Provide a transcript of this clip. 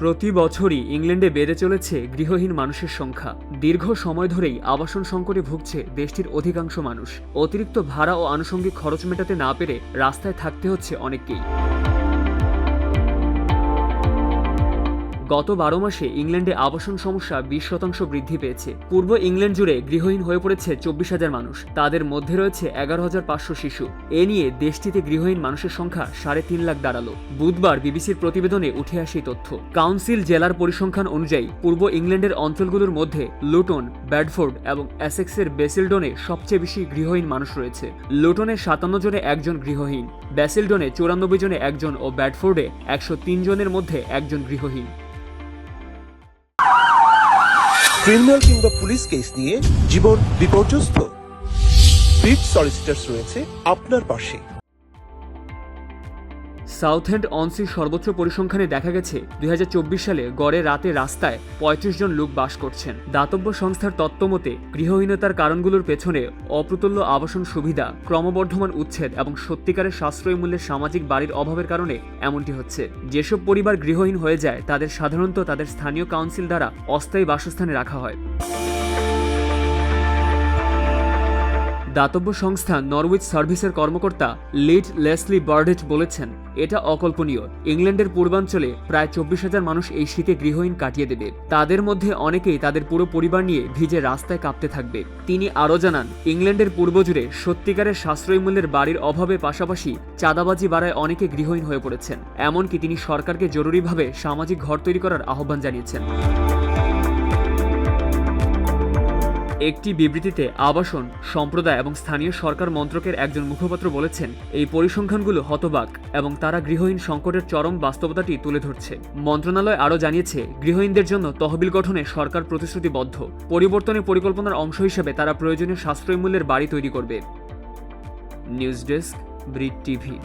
প্রতি বছরই ইংল্যান্ডে বেড়ে চলেছে গৃহহীন মানুষের সংখ্যা। দীর্ঘ সময় ধরেই আবাসন সংকটে ভুগছে দেশটির অধিকাংশ মানুষ। অতিরিক্ত ভাড়া ও আনুষঙ্গিক খরচ মেটাতে না পেরে রাস্তায় থাকতে হচ্ছে অনেককেই। গত বারো মাসে ইংল্যান্ডে আবাসন সমস্যা বিশ শতাংশ বৃদ্ধি পেয়েছে। পূর্ব ইংল্যান্ড জুড়ে গৃহহীন হয়ে পড়েছে চব্বিশ হাজার মানুষ। তাদের মধ্যে রয়েছে এগারো হাজার পাঁচশো শিশু। এ নিয়ে দেশটিতে গৃহহীন মানুষের সংখ্যা সাড়ে তিন লাখ দাঁড়াল। বুধবার বিবিসির প্রতিবেদনে উঠে আসে তথ্য। কাউন্সিল জেলার পরিসংখ্যান অনুযায়ী পূর্ব ইংল্যান্ডের অঞ্চলগুলোর মধ্যে লুটন, ব্যাডফোর্ড এবং অ্যাসেক্সের বেসিলডনে সবচেয়ে বেশি গৃহহীন মানুষ রয়েছে। লুটনে সাতান্ন জনে একজন গৃহহীন, ব্যাসিলডনে চৌরানব্বই জনে একজন ও ব্যাডফোর্ডে একশো তিন জনের মধ্যে একজন গৃহহীন। ক্রিমিনাল কিংবা পুলিশ কেস নিয়ে জীবন বিপর্যস্ত। বিট সলিসিটার্স রয়েছে আপনার পাশে। সাউথহ্যান্ড অনসির সর্বোচ্চ পরিসংখ্যানে দেখা গেছে, দুই হাজার চব্বিশ সালে গড়ে রাতে রাস্তায় পঁয়ত্রিশ জন লোক বাস করছেন। দাতব্য সংস্থার তত্ত্বমতে গৃহহীনতার কারণগুলোর পেছনে অপ্রতুল্য আবাসন সুবিধা, ক্রমবর্ধমান উচ্ছেদ এবং সত্যিকারের সাশ্রয়ী মূল্যের সামাজিক বাড়ির অভাবের কারণে এমনটি হচ্ছে। যেসব পরিবার গৃহহীন হয়ে যায়, তাদের সাধারণত তাদের স্থানীয় কাউন্সিল দ্বারা অস্থায়ী বাসস্থানে রাখা হয়। দাতব্য সংস্থা নরউইচ সার্ভিসের কর্মকর্তা লিড লেসলি বার্ডেট বলেছেন, এটা অকল্পনীয়। ইংল্যান্ডের পূর্বাঞ্চলে প্রায় চব্বিশ হাজার মানুষ এই শীতে গৃহহীন কাটিয়ে দেবে। তাদের মধ্যে অনেকেই তাদের পুরো পরিবার নিয়ে ভিজে রাস্তায় কাঁপতে থাকবে। তিনি আরও জানান, ইংল্যান্ডের পূর্ব জুড়ে সত্যিকারের সাশ্রয়ী মূল্যের বাড়ির অভাবে পাশাপাশি চাঁদাবাজি বাড়ায় অনেকে গৃহহীন হয়ে পড়েছেন। এমনকি তিনি সরকারকে জরুরিভাবে সামাজিক ঘর তৈরি করার আহ্বান জানিয়েছেন। একটি বিবৃতিতে আবাসন, সম্প্রদায় এবং স্থানীয় সরকার মন্ত্রকের একজন মুখপাত্র বলেছেন, এই পরিসংখ্যানগুলো হতবাক এবং তারা গৃহহীন সংকটের চরম বাস্তবতাটি তুলে ধরছে। মন্ত্রণালয় আরও জানিয়েছে, গৃহহীনদের জন্য তহবিল গঠনে সরকার প্রতিশ্রুতিবদ্ধ। পরিবর্তনের পরিকল্পনার অংশ হিসেবে তারা প্রয়োজনীয় সাশ্রয়ী মূল্যের বাড়ি তৈরি করবে। News desk breed TV.